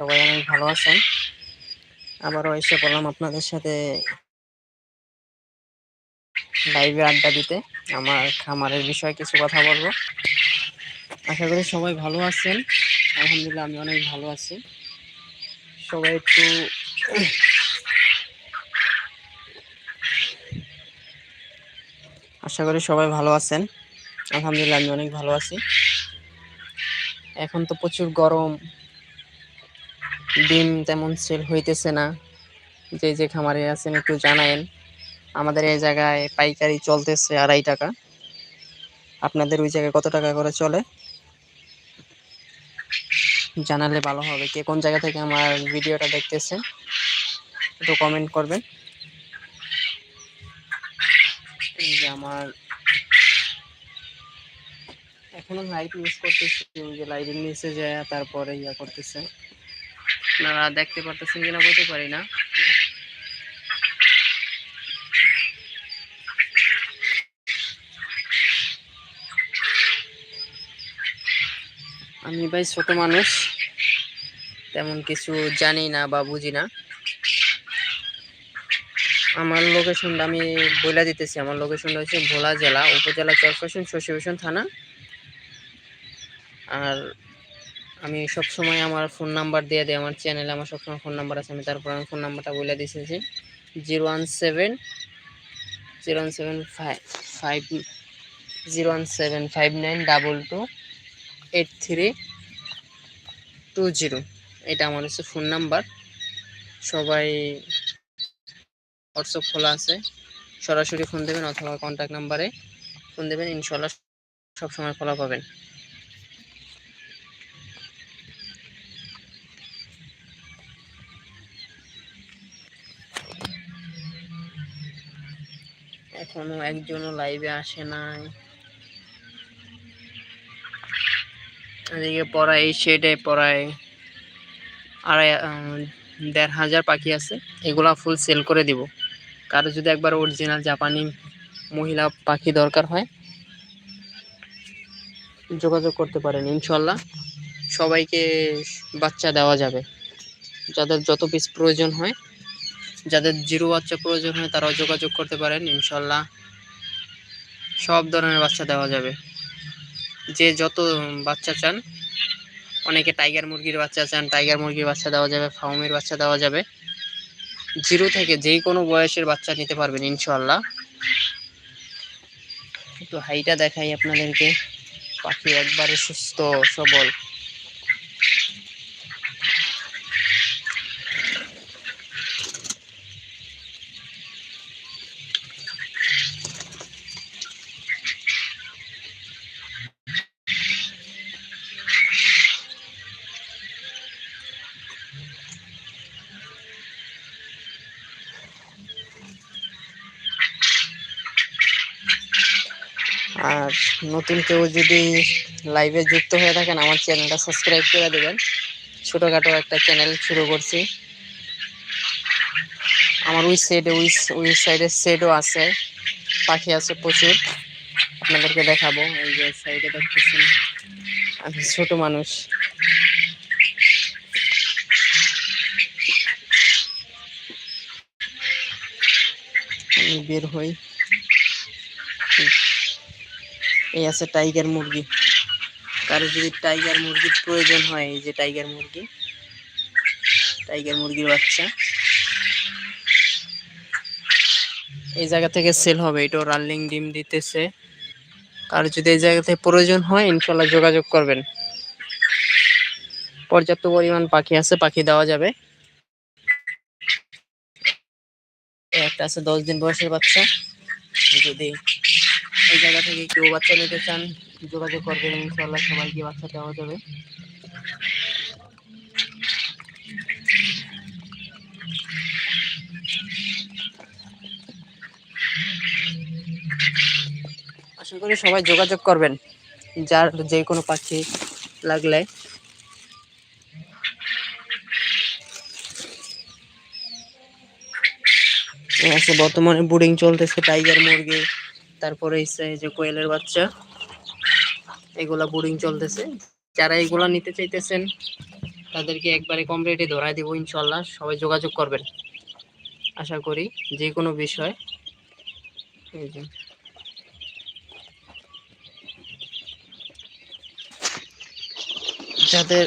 সবাই অনেক ভালো আছেন। আবারও এসে পড়লাম আপনাদের সাথে লাইভে আড্ডা দিতে। আমার খামারের বিষয়ে কিছু কথা বলব। আশা করি সবাই ভালো আছেন। আলহামদুলিল্লাহ আমি অনেক ভালো আছি। সবাই একটু আশা করি সবাই ভালো আছেন। আলহামদুলিল্লাহ আমি অনেক ভালো আছি। এখন তো প্রচুর গরম। ডিম তেমন সেল হইতেছে না। যে যে খামারে আছেন একটু জানায়েন। আমাদের এই জায়গায় পাইকারি চলতেছে আড়াই টাকা। আপনাদের ওই জায়গায় কত টাকা করে চলে? জানালে ভালো হবে। কে কোন জায়গা থেকে আমার ভিডিওটা দেখতেছেন একটু কমেন্ট করবেন। এই যে আমার, এখনও লাইট ইউজ করতেছি যে লাইটের নিচে যায়, তারপরে ইয়া করতেছে। আপনারা দেখতে পারতেছেন কিনা বলতে পারি না। আমি ভাই ছোট মানুষ, তেমন কিছু জানি না বা বুঝি না। আমার লোকেশনটা আমি বইলা দিতেছি। আমার লোকেশনটা হচ্ছে ভোলা জেলা, উপজেলা চরফেশন শশীভূষণ থানা। আর আমি সব সময় আমার ফোন নাম্বার দিয়ে দিই, আমার চ্যানেলে আমার সবসময় ফোন নাম্বার আছে, আমি তারপর আমি ফোন নাম্বারটা বলে দিয়েছি zero one seven zero one seven five five zero one seven five nine double two eight three two zero এটা আমার হচ্ছে ফোন নাম্বার সবাই হোয়াটসঅ্যাপ খোলা আছে, সরাসরি ফোন দেবেন অথবা কন্ট্যাক্ট নাম্বারে ফোন দেবেন ইনশাল্লাহ সবসময় খোলা পাবেন। এখনও একজনও লাইভে আসে নাই। এদিকে এই শেডে পড়ায়। আড়াই দেড় হাজার পাখি আছে, এগুলা ফুল সেল করে দিব। কারও যদি একবার অরিজিনাল জাপানি মহিলা পাখি দরকার হয়, যোগাযোগ করতে পারেন ইনশাল্লাহ সবাইকে বাচ্চা দেওয়া যাবে। যাদের যত পিস প্রয়োজন হয় যাদের জিরো বাচ্চা প্রয়োজন হয় তারাও যোগাযোগ করতে পারেন, ইনশাল্লাহ। সব ধরনের বাচ্চা দেওয়া যাবে। যে যত বাচ্চা চান, অনেকে টাইগার মুরগির বাচ্চা চান টাইগার মুরগির বাচ্চা দেওয়া যাবে, ফাউমির বাচ্চা দেওয়া যাবে। জিরো থেকে যেই কোনো বয়সের বাচ্চা নিতে পারবেন, ইনশাল্লাহ। একটু হাইটা দেখাই আপনাদেরকে। পাখি একবারে সুস্থ, সবল। আর নতুন কেউ যদি লাইভে যুক্ত হয়ে থাকেন, আমার চ্যানেলটা সাবস্ক্রাইব করে দেবেন। ছোটোখাটো একটা চ্যানেল শুরু করছি। আমার ওই সাইডে ওই ওই সাইডের সেটও আছে। পাখি আছে প্রচুর। আপনাদেরকে দেখাবো। এই যে সাইডে দেখতেছেন, আমি ছোট মানুষ। বের হই। এই আছে টাইগার মুরগি। কারও যদি টাইগার মুরগির প্রয়োজন হয়, এই যে টাইগার মুরগি, টাইগার মুরগির বাচ্চা। এই জায়গা থেকে সেল হবে, এটাও রানলিং ডিম দিতেছে। কারও যদি এই জায়গা থেকে প্রয়োজন হয়, ইনশাল্লাহ যোগাযোগ করবেন। পর্যাপ্ত পরিমাণ পাখি আছে, পাখি দেওয়া যাবে। একটা আছে দশ দিন বয়সের বাচ্চা। যদি এই জায়গা থেকে কেউ বাচ্চা নিতে চান, যোগাযোগ করবেন ইনশাল্লাহ সবাইকে বাচ্চা দেওয়া যাবে। আশা করি সবাই যোগাযোগ করবেন, যার যে কোনো পাখি লাগলে। বর্তমানে বুডিং চলতেছে টাইগার মুরগি। তারপরে এই যে কোয়েলের বাচ্চা। এগুলা বোরিং চলতেছে। যারা এগুলা নিতে চাইতেছেন, তাদেরকে একবারে কম রেটে ধরাই দিব ইনশাল্লাহ সবাই যোগাযোগ করবেন। আশা করি যে কোনো বিষয়, এই যে। যাদের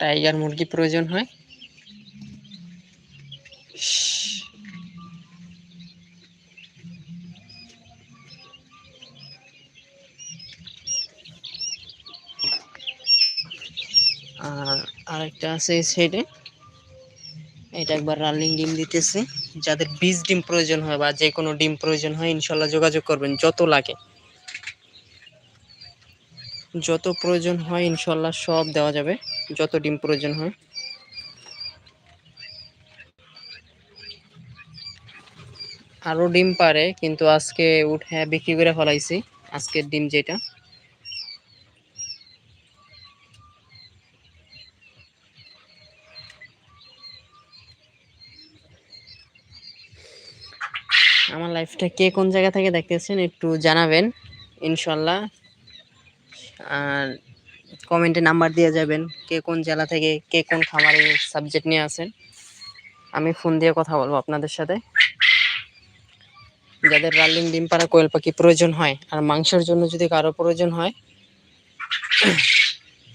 টাইগার মুরগি প্রয়োজন হয় আর আরেকটা আছে এই সাইডে এটা একবার রানিং ডিম দিতেছে। যাদের বীজ ডিম প্রয়োজন হয় বা যে কোনো ডিম প্রয়োজন হয়, ইনশাল্লাহ যোগাযোগ করবেন, যত লাগে। যত প্রয়োজন হয়, ইনশাল্লাহ সব দেওয়া যাবে, যত ডিম প্রয়োজন হয়। আরও ডিম পারে, কিন্তু আজকে উঠে বিক্রি করে ফলাইছি, আজকের ডিম যেটা। আমার লাইফটা কে কোন জায়গা থেকে দেখতেছেন একটু জানাবেন, ইনশাল্লাহ। আর কমেন্টে নাম্বার দিয়ে যাবেন, কে কোন জেলা থেকে কে কোন খামারে সাবজেক্ট নিয়ে আসেন আমি ফোন দিয়ে কথা বলব আপনাদের সাথে। যাদের রাল্লিং ডিম পাড়া কোয়েল পাখি প্রয়োজন হয়, আর মাংসের জন্য যদি কারও প্রয়োজন হয়,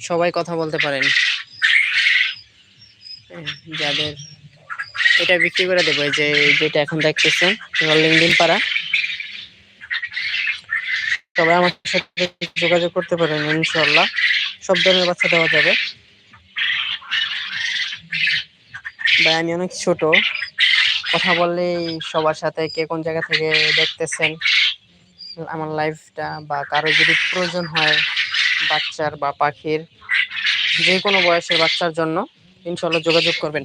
সবাই কথা বলতে পারেন। যাদের এটা বিক্রি করে দেবো যে যেটা এখন দেখতেছেন ডিম পাড়া। সবাই আমার সাথে যোগাযোগ করতে পারেন ইনশাল্লাহ সব ধরনের বাচ্চা দেওয়া যাবে। ভাই, আমি অনেক ছোট। কথা বললেই সবার সাথে কে কোন জায়গা থেকে দেখতেছেন, আমার লাইফটা বা কারও যদি প্রয়োজন হয় বাচ্চার বা পাখির, যে কোনো বয়সের বাচ্চার জন্য ইনশাল্লাহ যোগাযোগ করবেন।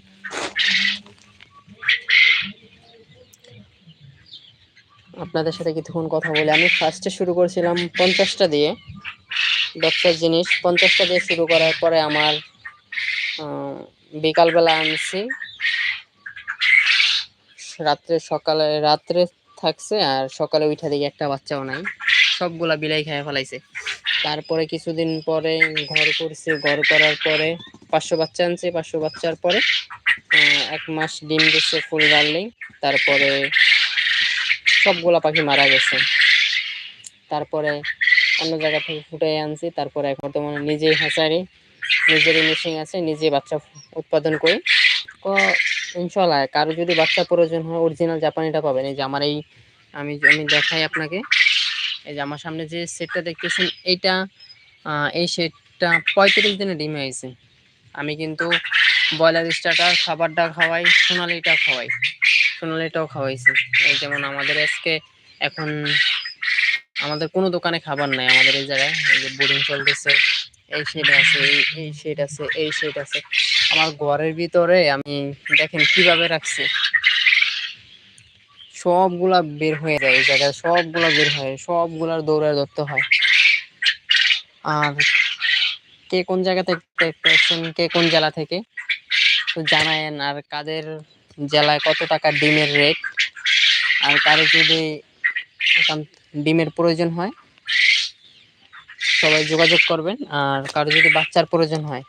আপনাদের সাথে কিছুক্ষণ কথা বলি আমি ফার্স্টে শুরু করেছিলাম পঞ্চাশটা দিয়ে ব্যবসার জিনিস। পঞ্চাশটা দিয়ে শুরু করার পরে আমার বিকালবেলা আনছি। রাত্রে সকালে, রাত্রে থাকছে আর সকালে উঠা দিকে একটা বাচ্চাও নাই। সবগুলা বিলাই খেয়ে ফেলাইছে। তারপরে কিছুদিন পরে ঘর করছে। ঘর করার পরে পাঁচশো বাচ্চা আনছে। পাঁচশো বাচ্চার পরে এক মাস ডিম দিচ্ছে ফুল রার্লিং তারপরে সবগুলা পাখি মারা গেছে। তারপরে অন্য জায়গা থেকে ফুটে আনছি, তারপরে বর্তমানে নিজেই হ্যাচারি নিজেরই মেশিন আছে নিজে বাচ্চা উৎপাদন করি। তো ইনশাল্লাহ কারও যদি বাচ্চা প্রয়োজন হয় অরিজিনাল জাপানিটা পাবেন। এই যে আমার এই, আমি আমি দেখাই আপনাকে। এই যে আমার সামনে যে সেটটা দেখতেছেন, এইটা এই সেটটা পঁয়ত্রিশ দিনে ডিম হয়েছে। আমি কিন্তু ব্রয়লার স্টার্টার খাবারটা খাওয়াই, সোনালিটা খাওয়াই। সোনালিটাও খাওয়াইছি। এই যেমন আমাদের আজকে এখন আমাদের কোনো দোকানে খাবার নাই আমাদের এই জায়গায়, এই যে বোর্ডিং চলতেছে, এই শেড আছে, এই এই শেড আছে, এই শেড আছে। আমার ঘরের ভিতরে আমি দেখেন কীভাবে রাখছি। সবগুলা বের হয়ে যায় এই জায়গায়, সবগুলা বের হয়, সবগুলার দৌড়ে ধরতে হয়। আর কে কোন জায়গা থেকে দেখতেছেন কে কোন জেলা থেকে, তো জানায়েন আর কাদের জেলায় কত টাকা ডিমের রেট আর কারও যদি ডিমের প্রয়োজন হয়, সবাই যোগাযোগ করবেন। আর কারও যদি বাচ্চার প্রয়োজন হয়,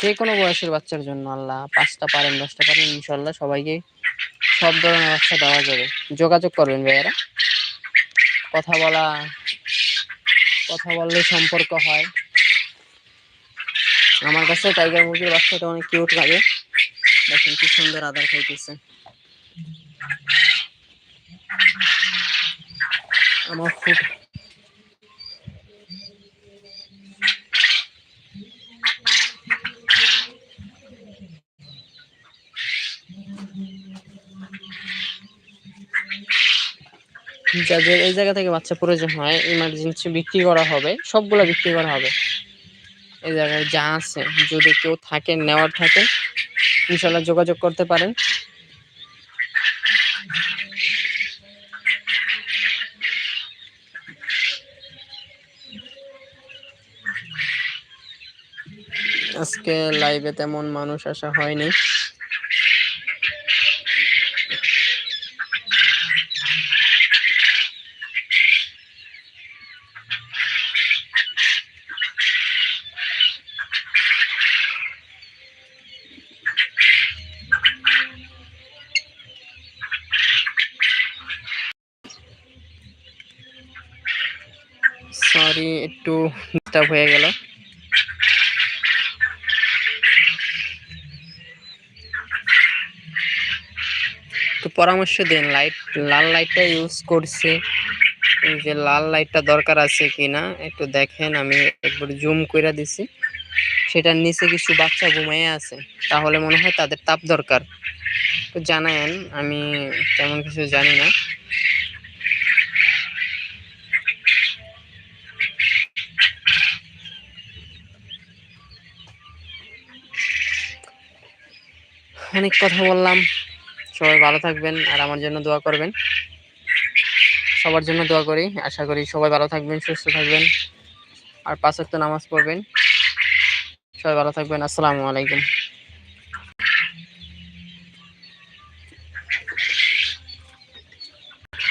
যে কোনো বয়সের বাচ্চার জন্য, আল্লাহ পাঁচটা পারেন, দশটা পারেন ইনশাল্লাহ সবাইকে সব ধরনের বাচ্চা দেওয়া যাবে। যোগাযোগ করবেন ভাইয়ারা। কথা বলা, কথা বললে সম্পর্ক হয়। আমার কাছে টাইগার মুরগির বাচ্চাটা অনেক কিউট লাগে। দেখেন কি সুন্দর আদার খাইতেছে। আমার খুব যাদের এই জায়গা থেকে বাচ্চা প্রয়োজন হয় ইমার্জেন্সি বিক্রি করা হবে, সবগুলো বিক্রি করা হবে। এই জায়গায় যা আছে, যদি কেউ থাকেন, নেওয়ার থাকে ইনশাল্লাহ যোগাযোগ করতে পারেন। আজকে লাইভে তেমন মানুষ আসা হয়নি। সরি একটু ডিস্টার্ব হয়ে গেল। তো পরামর্শ দিন লাইট লাল লাইটটা ইউজ করছে। যে লাল লাইটটা দরকার আছে কিনা, একটু দেখেন, আমি একবার জুম করে দিছি। সেটার নিচে কিছু বাচ্চা ঘুমাইয়ে আছে, তাহলে মনে হয় তাদের তাপ দরকার। তো জানায়েন, আমি তেমন কিছু জানি না। অনেক কথা বললাম। সবাই ভালো থাকবেন আর আমার জন্য দোয়া করবেন। সবার জন্য দোয়া করি। আশা করি সবাই ভালো থাকবেন, সুস্থ থাকবেন। আর পাঁচ নামাজ পড়বেন। সবাই ভালো থাকবেন। আসসালামু আলাইকুম।